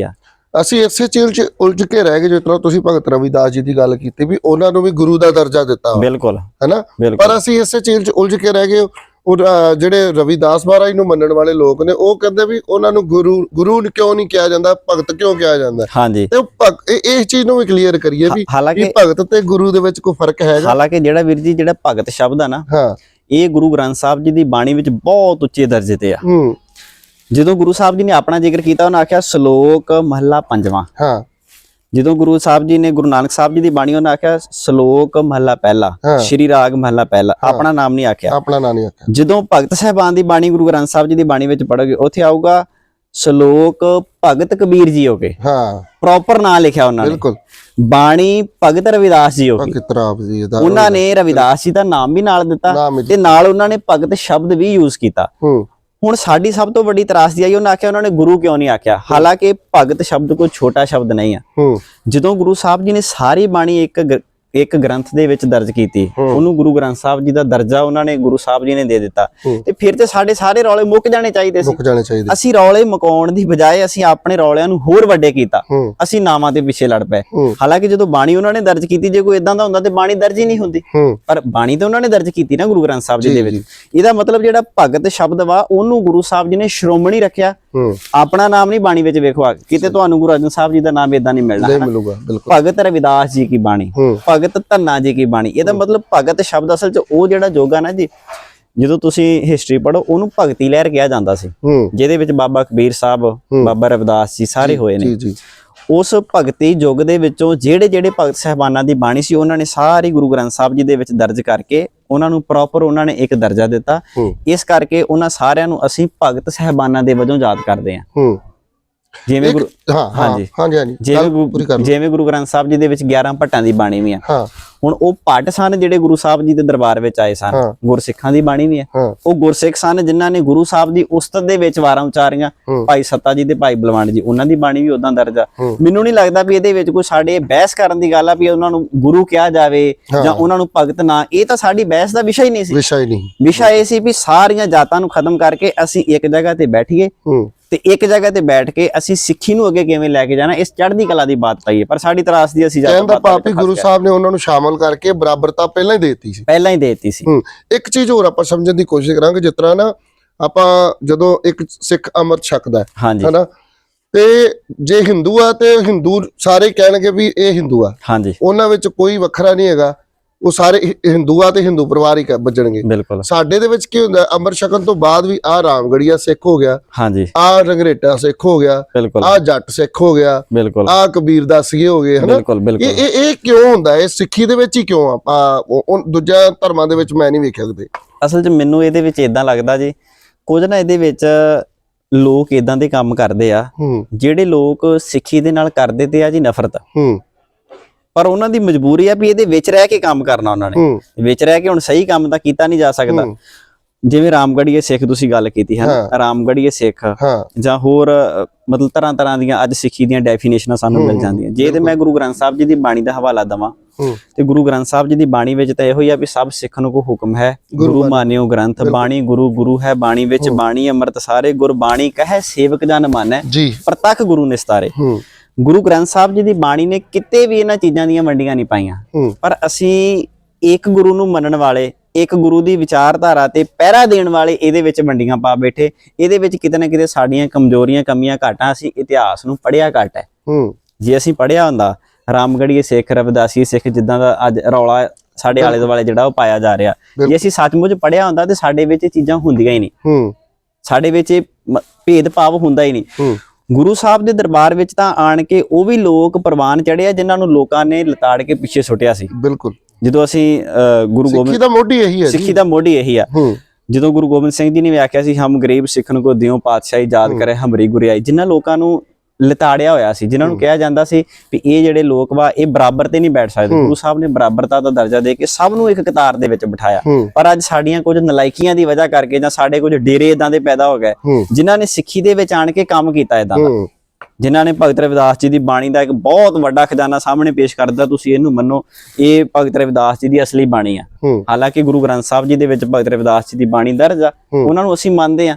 ਆ? ਅਸੀਂ ਇਸੇ ਚੀਲ 'ਚ ਉਲਝ ਕੇ ਰਹਿ ਗਏ ਜਿਸ ਤਰ੍ਹਾਂ ਤੁਸੀਂ ਭਗਤ ਰਵਿਦਾਸ ਜੀ ਦੀ ਗੱਲ ਕੀਤੀ ਵੀ ਉਹਨਾਂ ਨੂੰ ਵੀ ਗੁਰੂ ਦਾ ਦਰਜਾ ਦਿੱਤਾ ਬਿਲਕੁਲ। ਹੈਨਾ? ਪਰ ਅਸੀਂ ਇਸੇ ਚੀਲ 'ਚ ਉਲਝ ਕੇ ਰਹਿ ਗਏ ਉਹ ਜਿਹੜੇ ਰਵਿਦਾਸ ਮਹਾਰਾਜ ਨੂੰ ਮੰਨਣ ਵਾਲੇ ਲੋਕ ਨੇ ਉਹ ਕਹਿੰਦੇ ਵੀ ਉਹਨਾਂ ਨੂੰ ਗੁਰੂ ਗੁਰੂ ਕਿਉਂ ਨਹੀਂ ਕਿਹਾ ਜਾਂਦਾ ਭਗਤ ਕਿਉਂ ਕਿਹਾ ਜਾਂਦਾ? ਹਾਂਜੀ। ਤੇ ਇਹ ਇਹ ਚੀਜ਼ ਨੂੰ ਵੀ ਕਲੀਅਰ ਕਰੀਏ ਵੀ ਵੀ ਭਗਤ ਤੇ ਗੁਰੂ ਦੇ ਵਿੱਚ ਕੋਈ ਫ਼ਰਕ ਹੈਗਾ। ਹਾਲਾਂਕਿ ਜਿਹੜਾ ਵੀਰ ਜੀ ਜਿਹੜਾ ਭਗਤ ਸ਼ਬਦ ਆ ਨਾ ਹਾਂ। ਇਹ ਗੁਰੂ ਗ੍ਰੰਥ ਸਾਹਿਬ ਜੀ ਦੀ ਬਾਣੀ ਵਿੱਚ ਬਹੁਤ ਉੱਚੇ ਦਰਜੇ ਤੇ ਆ। ਜਦੋਂ ਗੁਰੂ ਸਾਹਿਬ ਜੀ ਨੇ ਆਪਣਾ ਜ਼ਿਕਰ ਕੀਤਾ ਉਹਨਾਂ ਆਖਿਆ ਸ਼ਲੋਕ ਮਹੱਲਾ ਪੰਜਵਾਂ। ਹਾਂ। ਜਦੋਂ ਗੁਰੂ ਸਾਹਿਬ ਜੀ ਨੇ ਗੁਰੂ ਨਾਨਕ ਸਾਹਿਬ ਜੀ ਦੀ ਬਾਣੀ ਉਹਨਾਂ ਆਖਿਆ ਸ਼ਲੋਕ ਮਹੱਲਾ ਪਹਿਲਾ। ਸ਼੍ਰੀ ਰਾਗ ਮਹੱਲਾ ਪਹਿਲਾ। ਆਪਣਾ ਨਾਮ ਨਹੀਂ ਆਖਿਆ। ਆਪਣਾ ਨਾਂ ਨਹੀਂ ਆਖਿਆ। ਜਦੋਂ ਭਗਤ ਸਾਹਿਬਾਨ ਦੀ ਬਾਣੀ ਗੁਰੂ ਗ੍ਰੰਥ ਸਾਹਿਬ ਜੀ ਦੀ ਬਾਣੀ ਵਿੱਚ ਪੜੋਗੇ ਉੱਥੇ ਆਊਗਾ ਸ਼ਲੋਕ ਭਗਤ ਕਬੀਰ ਜੀ ਹੋਗੇ ਹਾਂ। ਪ੍ਰੋਪਰ ਨਾਂ ਲਿਖਿਆ ਉਹਨਾਂ ਨੇ। ਬਿਲਕੁਲ। ਬਾਣੀ ਭਗਤ ਰਵਿਦਾਸ ਜੀ ਹੋਗੀ ਭਗਤ ਰਾਮ ਜੀ ਦਾ ਉਹਨਾਂ ਨੇ ਰਵਿਦਾਸ ਜੀ ਦਾ ਨਾਮ ਵੀ ਨਾਲ ਦਿੱਤਾ ਨਾਮ ਤੇ ਨਾਲ ਉਹਨਾਂ ਨੇ ਭਗਤ ਸ਼ਬਦ ਵੀ ਯੂਜ਼ ਕੀਤਾ। ਹੂੰ। ਹੁਣ ਸਾਡੀ ਸਭ ਤੋਂ ਵੱਡੀ ਤਰਾਸਦੀ ਆਈ ਉਹਨਾਂ ਆਖਿਆ ਉਹਨਾਂ ਨੇ ਗੁਰੂ ਕਿਉਂ ਨਹੀਂ ਆਖਿਆ? ਹਾਲਾਂਕਿ ਭਗਤ ਸ਼ਬਦ ਕੋਈ ਛੋਟਾ ਸ਼ਬਦ ਨਹੀਂ ਆ। ਜਦੋਂ ਗੁਰੂ ਸਾਹਿਬ ਜੀ ਨੇ ਸਾਰੀ ਬਾਣੀ ਇੱਕ ਇੱਕ ਗ੍ਰੰਥ ਦੇ ਵਿੱਚ ਦਰਜ ਕੀਤੀ। ਉਹਨੂੰ ਗੁਰੂ ਗ੍ਰੰਥ ਸਾਹਿਬ ਜੀ ਦਾ ਦਰਜਾ ਉਹਨਾਂ ਨੇ ਗੁਰੂ ਸਾਹਿਬ ਜੀ ਨੇ ਦੇ ਦਿੱਤਾ। ਤੇ ਫਿਰ ਤੇ ਸਾਡੇ ਸਾਰੇ ਰੌਲੇ ਮੁੱਕ ਜਾਣੇ ਚਾਹੀਦੇ ਸੀ। ਮੁੱਕ ਜਾਣੇ ਚਾਹੀਦੇ। ਅਸੀਂ ਰੌਲੇ ਮੁਕਾਉਣ ਦੀ ਬਜਾਏ ਅਸੀਂ ਆਪਣੇ ਰੌਲਿਆਂ ਨੂੰ ਹੋਰ ਵੱਡੇ ਕੀਤਾ। ਅਸੀਂ ਨਾਵਾਂ ਦੇ ਪਿੱਛੇ ਲੜ ਪਏ। ਹਾਲਾਂਕਿ ਜਦੋਂ ਬਾਣੀ ਉਹਨਾਂ ਨੇ ਦਰਜ ਕੀਤੀ ਜੇ ਕੋਈ ਇਦਾਂ ਦਾ ਹੁੰਦਾ ਤੇ ਬਾਣੀ ਦਰਜ ਹੀ ਨਹੀਂ ਹੁੰਦੀ। ਪਰ ਬਾਣੀ ਤਾਂ ਉਹਨਾਂ ਨੇ ਦਰਜ ਕੀਤੀ ਨਾ ਗੁਰੂ ਗ੍ਰੰਥ ਸਾਹਿਬ ਜੀ ਦੇ ਵਿੱਚ। ਇਹਦਾ ਮਤਲਬ ਜਿਹੜਾ ਭਗਤ ਸ਼ਬਦ ਵਾ ਉਹਨੂੰ ਗੁਰੂ ਸਾਹਿਬ ਜੀ ਨੇ ਸ਼੍ਰੋਮਣੀ ਰੱਖਿਆ। ਆਪਣਾ ਨਾਮ ਨਹੀਂ ਬਾਣੀ ਵਿੱਚ ਵੇਖੋ ਆ ਕਿਤੇ ਤੁਹਾਨੂੰ ਗੁਰੂ ਅਰਜਨ ਸਾਹਿਬ ਜੀ ਦਾ ਨਾਮ ਇਦਾਂ ਨਹੀਂ ਮਿਲਣਾ ਨਹੀਂ। ਮਿਲੂਗਾ ਬਿਲਕੁਲ। ਭਗਤ ਰਵਿਦਾਸ ਜੀ ਕੀ ਬਾਣੀ। ਭਗਤ ਧੰਨਾ ਜੀ ਕੀ ਬਾਣੀ? ਇਹਦਾ ਮਤਲਬ ਭਗਤ ਸ਼ਬਦ ਅਸਲ 'ਚ ਉਹ ਜਿਹੜਾ ਜੋਗਾ ਨਾ ਜੀ ਜਦੋਂ ਤੁਸੀਂ ਹਿਸਟਰੀ ਪੜੋ ਉਹਨੂੰ ਭਗਤੀ ਲਹਿਰ ਕਿਹਾ ਜਾਂਦਾ ਸੀ। ਜਿਹਦੇ ਵਿੱਚ ਬਾਬਾ ਕਬੀਰ ਸਾਹਿਬ ਬਾਬਾ ਰਵਿਦਾਸ ਜੀ ਸਾਰੇ ਹੋਏ ਨੇ। ਜੀ ਜੀ। ਉਸ ਭਗਤੀ ਯੁੱਗ ਦੇ ਵਿੱਚੋਂ ਜਿਹੜੇ ਜਿਹੜੇ ਭਗਤ ਸਹਿਬਾਨਾਂ ਦੀ ਬਾਣੀ ਸੀ ਉਹਨਾਂ ਨੇ ਸਾਰੀ ਗੁਰੂ ਗ੍ਰੰਥ ਸਾਹਿਬ ਜੀ ਦੇ ਵਿੱਚ ਦਰਜ ਕਰਕੇ ਉਹਨਾਂ ਨੂੰ ਪ੍ਰੋਪਰ ਉਹਨਾਂ ਨੇ ਇੱਕ ਦਰਜਾ ਦਿੱਤਾ। ਇਸ ਕਰਕੇ ਉਹਨਾਂ ਸਾਰਿਆਂ ਨੂੰ ਅਸੀਂ ਭਗਤ ਸਹਿਬਾਨਾਂ ਦੇ ਵਜੋਂ ਯਾਦ ਕਰਦੇ ਹੂੰ। ਜਿਵੇਂ ਗੁਰੂ ਹਾਂ ਹਾਂ ਹਾਂਜੀ। ਹਾਂਜੀ ਹਾਂਜੀ। ਜਿਵੇਂ ਗੁਰੂ ਜਿਵੇਂ ਗੁਰੂ ਗ੍ਰੰਥ ਸਾਹਿਬ ਜੀ ਦੇ ਵਿੱਚ 11 ਭੱਟਾਂ ਦੀ ਬਾਣੀ ਵੀ ਆ। ਹਾਂ। ਹੁਣ ਉਹ ਭੱਟ ਸਨ ਜਿਹੜੇ ਗੁਰੂ ਸਾਹਿਬ ਜੀ ਦੇ ਦਰਬਾਰ ਵਿੱਚ ਆਏ ਸਨ। ਗੁਰਸਿੱਖਾਂ ਦੀ ਬਾਣੀ ਵੀ ਹੈ ਉਹ ਗੁਰਸਿੱਖ ਸਨ ਜਿਨ੍ਹਾਂ ਨੇ ਗੁਰੂ ਸਾਹਿਬ ਦੀ ਉਸਤਤ ਦੇ ਵਿੱਚ ਵਾਰਾਂ ਉਚਾਰੀਆਂ। ਭਾਈ ਸੱਤਾ ਜੀ ਤੇ ਭਾਈ ਬਲਵੰਡ ਜੀ ਉਹਨਾਂ ਦੀ ਬਾਣੀ ਵੀ ਉਦਾਂ ਦਰਜ ਆ। ਮੈਨੂੰ ਨਹੀਂ ਲੱਗਦਾ ਵੀ ਇਹਦੇ ਵਿੱਚ ਕੋਈ ਸਾਡੇ ਬਹਿਸ ਕਰਨ ਦੀ ਗੱਲ ਆ ਵੀ ਉਹਨਾਂ ਨੂੰ ਗੁਰੂ ਕਿਹਾ ਜਾਵੇ। ਜਾਂ ਉਹਨਾਂ ਨੂੰ ਭਗਤ ਨਾ ਇਹ ਤਾਂ ਸਾਡੀ ਬਹਿਸ ਦਾ ਵਿਸ਼ਾ ਹੀ ਨਹੀਂ ਸੀ ਵਿਸ਼ਾ ਹੀ ਨਹੀਂ ਵਿਸ਼ਾ ਇਹ ਸੀ ਵੀ ਸਾਰੀਆਂ ਜਾਤਾਂ ਨੂੰ ਖਤਮ ਕਰਕੇ ਅਸੀਂ ਇੱਕ ਜਗ੍ਹਾ ਤੇ ਬੈਠੀਏ ਤੇ ਇੱਕ ਜਗ੍ਹਾ ਤੇ ਬੈਠ ਕੇ ਅਸੀਂ ਸਿੱਖੀ ਨੂੰ ਅੱਗੇ ਕਿਵੇਂ ਲੈ ਕੇ ਜਾਣਾ ਇਸ ਚੜ੍ਹਦੀ ਕਲਾ ਦੀ ਬਾਤ ਪਾਈਏ ਪਰ ਸਾਡੀ ਤਰਾਸ ਦੀ ਅਸੀਂ ਕਹਿਣ ਜਾਤਾਂ ਦਾ ਪਾਤਾਂ ਭਾਵ ਵੀ ਵਿੱਚ ਫਸ ਗੁਰੂ। ਸਾਹਿਬ ਨੇ ਉਹਨਾਂ ਨੂੰ ਸ਼ਾਮਲ ਕਰਕੇ ਬਰਾਬਰਤਾ ਪਹਿਲਾਂ ਹੀ ਦੇ ਦਿੱਤੀ ਸੀ। ਪਹਿਲਾਂ ਹੀ ਦੇ ਦਿੱਤੀ ਸੀ। ਹੂੰ ਇੱਕ ਚੀਜ਼ ਹੋਰ ਆਪਾਂ ਸਮਝਣ ਦੀ ਕੋਸ਼ਿਸ਼ ਕਰਾਂਗੇ ਜਿਸ ਤਰ੍ਹਾਂ ਨਾ ਆਪਾਂ ਜਦੋਂ ਇੱਕ ਸਿੱਖ ਅੰਮ੍ਰਿਤ ਛਕਦਾ ਹੈ ਹਨਾ? ਤੇ ਜੇ ਹਿੰਦੂ ਆ ਤੇ ਹਿੰਦੂ ਸਾਰੇ ਕਹਿਣਗੇ ਵੀ ਇਹ ਹਿੰਦੂ ਆ। ਹਾਂਜੀ। ਉਹਨਾਂ ਵਿੱਚ ਕੋਈ ਵੱਖਰਾ ਨਹੀਂ ਹੈਗਾ। ਉਹ ਸਾਰੇ ਹਿ- ਹਿੰਦੂ ਆ ਤੇ ਹਿੰਦੂ ਪਰਿਵਾਰ ਹੀ ਬਿਲਕੁਲ। ਸਾਡੇ ਦੇ ਵਿੱਚ ਕੀ ਹੁੰਦਾ ਅੰਮ੍ਰਿਤ ਛਕਣ ਤੋਂ ਬਾਅਦ ਵੀ ਆ ਰਾਮਗੜੀਆ ਸਿੱਖ ਹੋ ਗਿਆ ਹਾਂਜੀ। ਆ ਰੰਗਰੇਟਾ ਸਿੱਖ ਹੋ ਗਿਆ ਆ ਜੱਟ ਸਿੱਖ ਹੋ ਗਿਆ ਆ ਕਬੀਰ ਦਾਸੀਏ ਹੋ ਗਏ ਹਨਾ? ਇਹ ਇਹ ਕਿਉਂ ਹੁੰਦਾ? ਇਹ ਸਿੱਖੀ ਦੇ ਵਿੱਚ ਹੀ ਕਿਉਂ ਆ? ਆ, ਉਹ- ਉਹ ਦੂਜਾ ਧਰਮਾਂ ਦੇ ਵਿੱਚ ਮੈਂ ਨਹੀਂ ਵੇਖਿਆ ਕਦੇ। ਅਸਲ 'ਚ ਮੈਨੂੰ ਇਹਦੇ ਵਿੱਚ ਇਦਾਂ ਲੱਗਦਾ ਜੀ ਕੁਝ ਨਾ ਇਹਦੇ ਵਿੱਚ ਲੋਕ ਇਦਾਂ ਦੇ ਕੰਮ ਕਰਦੇ ਆ ਜਿਹੜੇ ਲੋਕ ਸਿੱਖੀ ਦੇ ਨਾਲ ਕਰਦੇ ਤੇ ਆ ਜੀ ਨਫ਼ਰਤ। ਹੂੰ। ਪਰ ਉਹਨਾਂ ਦੀ ਮਜਬੂਰੀ ਆ ਵੀ ਇਹਦੇ ਵਿੱਚ ਰਹਿ ਕੇ ਕੰਮ ਕਰਨਾ ਉਹਨਾਂ ਨੇ। ਵਿੱਚ ਰਹਿ ਕੇ ਹੁਣ ਸਹੀ ਕੰਮ ਤਾਂ ਕੀਤਾ ਨਹੀਂ ਜਾ ਸਕਦਾ। ਜਿਵੇਂ ਰਾਮਗੜੀਏ ਸਿੱਖ ਤੁਸੀਂ ਗੱਲ ਕੀਤੀ ਹੈ। ਰਾਮਗੜੀਏ ਸਿੱਖ ਜਾਂ ਹੋਰ ਮਤਲਬ ਤਰ੍ਹਾਂ ਤਰ੍ਹਾਂ ਦੀਆਂ ਅੱਜ ਸਿੱਖੀ ਦੀਆਂ ਡੈਫੀਨੇਸ਼ਨਾਂ ਸਾਨੂੰ ਮਿਲ ਜਾਂਦੀਆਂ। ਜੇ ਤੇ ਮੈਂ ਗੁਰੂ ਗ੍ਰੰਥ ਸਾਹਿਬ ਜੀ ਦੀ ਬਾਣੀ ਦਾ ਹਵਾਲਾ ਦਵਾਂ ਤੇ ਗੁਰੂ ਗ੍ਰੰਥ ਸਾਹਿਬ ਜੀ ਦੀ ਬਾਣੀ ਵਿੱਚ ਤਾਂ ਇਹੋ ਹੀ ਆ ਵੀ ਸਭ ਸਿੱਖ ਨੂੰ ਕੋ ਹੁਕਮ ਹੈ। ਗੁਰੂ ਮਾਨਿਓ ਗ੍ਰੰਥ ਬਾਣੀ ਗੁਰੂ ਗੁਰੂ ਹੈ ਬਾਣੀ ਵਿੱਚ ਬਾਣੀ ਅੰਮ੍ਰਿਤ ਸਾਰੇ ਗੁਰ ਬਾਣੀ ਕਹੈ ਸੇਵਕ ਜਨ ਮਾਨੈ। ਪ੍ਰਤੱਖ ਗੁਰੂ ਨਿਸਤਾਰੇ। ਗੁਰੂ ਗ੍ਰੰਥ ਸਾਹਿਬ ਜੀ ਦੀ ਬਾਣੀ ਨੇ ਕਿਤੇ ਵੀ ਇਹਨਾਂ ਚੀਜ਼ਾਂ ਦੀਆਂ ਵੰਡੀਆਂ ਨਹੀਂ ਪਾਈਆਂ। ਪਰ ਅਸੀਂ ਇੱਕ ਗੁਰੂ ਨੂੰ ਮੰਨਣ ਵਾਲੇ ਇੱਕ ਗੁਰੂ ਦੀ ਵਿਚਾਰਧਾਰਾ ਤੇ ਪਹਿਰਾ ਦੇਣ ਵਾਲੇ ਇਹਦੇ ਵਿੱਚ ਵੰਡੀਆਂ ਪਾ ਬੈਠੇ। ਇਹਦੇ ਵਿੱਚ ਕਿਤੇ ਨਾ ਕਿਤੇ ਸਾਡੀਆਂ ਕਮਜ਼ੋਰੀਆਂ ਕਮੀਆਂ ਘਾਟਾਂ ਅਸੀਂ ਇਤਿਹਾਸ ਨੂੰ ਪੜਿਆ ਘੱਟ ਹੈ। ਜੇ ਅਸੀਂ ਪੜਿਆ ਹੁੰਦਾ ਰਾਮਗੜੀਏ ਸਿੱਖ ਰਵਿਦਾਸੀ ਸਿੱਖ ਜਿੱਦਾਂ ਦਾ ਅੱਜ ਰੌਲਾ ਸਾਡੇ ਆਲੇ ਦੁਆਲੇ ਜਿਹੜਾ ਉਹ ਪਾਇਆ ਜਾ ਰਿਹਾ। ਜੇ ਅਸੀਂ ਸੱਚਮੁੱਚ ਪੜਿਆ ਹੁੰਦਾ ਤੇ ਸਾਡੇ ਵਿੱਚ ਇਹ ਚੀਜ਼ਾਂ ਹੁੰਦੀਆਂ ਹੀ ਨਹੀਂ। ਸਾਡੇ ਵਿੱਚ ਇਹ ਮ- ਭੇਦਭਾਵ ਹੁੰਦਾ ਹੀ ਨਹੀਂ। ਗੁਰੂ ਸਾਹਿਬ ਦੇ ਦਰਬਾਰ ਵਿੱਚ ਤਾਂ ਆਣ ਕੇ ਉਹ ਵੀ ਲੋਕ ਪ੍ਰਵਾਨ ਚੜਿਆ ਜਿਨ੍ਹਾਂ ਨੂੰ ਲੋਕਾਂ ਨੇ ਲਤਾੜ ਕੇ ਪਿੱਛੇ ਸੁੱਟਿਆ ਸੀ। ਬਿਲਕੁਲ। ਜਦੋਂ ਅਸੀਂ ਗੁਰੂ ਸਿੱਖੀ ਗੋਬਿੰਦ ਦਾ ਮੋਢੀ ਇਹੀ ਹੈ ਸਿੱਖੀ ਦਾ ਮੋਢੀ ਇਹੀ ਆ। ਜਦੋਂ ਗੁਰੂ ਗੋਬਿੰਦ ਸਿੰਘ ਜੀ ਨੇ ਵੀ ਆਖਿਆ ਸੀ ਹਮ ਗਰੀਬ ਸਿੱਖਣ ਕੋ ਦਿਓ ਪਾਤਸ਼ਾਹੀ ਯਾਦ ਕਰੇ ਹਮਰੀ ਗੁਰਿਆਈ। ਜਿਨ੍ਹਾਂ ਲੋਕਾਂ ਨੂੰ ਲਤਾੜਿਆ ਹੋਇਆ ਸੀ ਜਿਨ੍ਹਾਂ ਨੂੰ ਕਿਹਾ ਜਾਂਦਾ ਸੀ ਵੀ ਇਹ ਜਿਹੜੇ ਲੋਕ ਵਾ ਇਹ ਬਰਾਬਰ ਤੇ ਨਹੀਂ ਬੈਠ ਸਕਦੇ। ਗੁਰੂ ਸਾਹਿਬ ਨੇ ਬਰਾਬਰਤਾ ਦਾ ਦਰਜਾ ਦੇ ਕੇ ਸਭ ਨੂੰ ਇੱਕ ਕਤਾਰ ਦੇ ਵਿੱਚ ਬਿਠਾਇਆ। ਪਰ ਅੱਜ ਸਾਡੀਆਂ ਕੁਝ ਨਲਾਇਕੀਆਂ ਦੀ ਵਜ੍ਹਾ ਕਰਕੇ ਜਾਂ ਸਾਡੇ ਕੁਝ ਡੇਰੇ ਇਦਾਂ ਦੇ ਪੈਦਾ ਹੋ ਗਏ ਜਿਨ੍ਹਾਂ ਨੇ ਸਿੱਖੀ ਦੇ ਵਿੱਚ ਆਣ ਕੇ ਕੰਮ ਕੀਤਾ ਇਦਾਂ ਦਾ। ਜਿਨ੍ਹਾਂ ਨੇ ਭਗਤ ਰਵਿਦਾਸ ਜੀ ਦੀ ਬਾਣੀ ਦਾ ਇੱਕ ਬਹੁਤ ਵੱਡਾ ਖਜ਼ਾਨਾ ਸਾਹਮਣੇ ਪੇਸ਼ ਕਰ ਦਿੱਤਾ ਤੁਸੀਂ ਇਹਨੂੰ ਮੰਨੋ ਇਹ ਭਗਤ ਰਵਿਦਾਸ ਜੀ ਦੀ ਅਸਲੀ ਬਾਣੀ ਆ। ਹਾਲਾਂਕਿ ਗੁਰੂ ਗ੍ਰੰਥ ਸਾਹਿਬ ਜੀ ਦੇ ਵਿੱਚ ਭਗਤ ਰਵਿਦਾਸ ਜੀ ਦੀ ਬਾਣੀ ਦਰਜ ਆ। ਉਹਨਾਂ ਨੂੰ ਅਸੀਂ ਮੰਨਦੇ ਆ।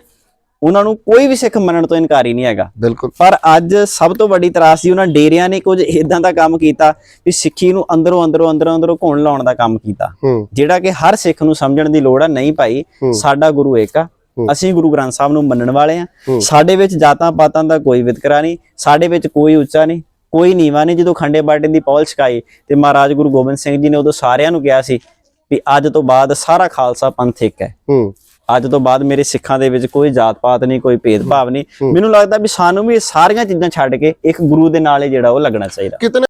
ਉਹਨਾਂ ਨੂੰ ਕੋਈ ਵੀ ਸਿੱਖ ਮੰਨਣ ਤੋਂ ਇਨਕਾਰੀ ਨਹੀਂ ਹੈਗਾ। ਬਿਲਕੁਲ। ਪਰ ਅੱਜ ਸਭ ਤੋਂ ਵੱਡੀ ਤਰਾਸਦੀ ਉਹਨਾਂ ਡੇਰਿਆਂ ਨੇ ਕੁਝ ਇਦਾਂ ਦਾ ਕੰਮ ਕੀਤਾ ਵੀ ਸਿੱਖੀ ਨੂੰ ਅੰਦਰੋਂ ਅੰਦਰੋਂ ਅੰਦਰੋਂ ਅੰਦਰੋਂ ਘੁਣ ਲਾਉਣ ਦਾ ਕੰਮ ਕੀਤਾ। ਹੂੰ। ਜਿਹੜਾ ਕਿ ਹਰ ਸਿੱਖ ਨੂੰ ਸਮਝਣ ਦੀ ਲੋੜ ਆ ਨਹੀਂ ਭਾਈ ਸਾਡਾ ਗੁਰੂ ਇੱਕ ਆ। ਅਸੀਂ ਗੁਰੂ ਗ੍ਰੰਥ ਸਾਹਿਬ ਨੂੰ ਮੰਨਣ ਵਾਲੇ ਆ। ਸਾਡੇ ਵਿੱਚ ਜਾਤਾਂ ਪਾਤਾਂ ਦਾ ਕੋਈ ਵਿਤਕਰਾ ਨਹੀਂ ਸਾਡੇ ਵਿੱਚ ਕੋਈ ਉੱਚਾ ਨਹੀਂ ਕੋਈ ਨੀਵਾ ਨਹੀਂ। ਜਦੋਂ ਖੰਡੇ ਬਾਟੇ ਦੀ ਪੌਲ ਛਕਾਈ ਤੇ ਮਹਾਰਾਜ ਗੁਰੂ ਗੋਬਿੰਦ ਸਿੰਘ ਜੀ ਨੇ ਉਦੋਂ ਸਾਰਿਆਂ ਨੂੰ ਕਿਹਾ ਸੀ ਵੀ ਅੱਜ ਤੋਂ ਬਾਅਦ ਸਾਰਾ ਖਾਲਸਾ ਪੰਥ ਇੱਕ ਹੈ। ਹੂੰ। ਅੱਜ ਤੋਂ ਬਾਅਦ ਮੇਰੇ ਸਿੱਖਾਂ ਦੇ ਵਿੱਚ ਕੋਈ ਜਾਤ ਪਾਤ ਨਹੀਂ ਕੋਈ ਭੇਦਭਾਵ ਨਹੀਂ। ਮੈਨੂੰ ਲੱਗਦਾ ਵੀ ਸਾਨੂੰ ਵੀ ਇਹ ਸਾਰੀਆਂ ਚੀਜ਼ਾਂ ਛੱਡ ਕੇ ਇੱਕ ਗੁਰੂ ਦੇ ਨਾਲ ਹੀ ਜਿਹੜਾ ਉਹ ਲੱਗਣਾ ਚਾਹੀਦਾ।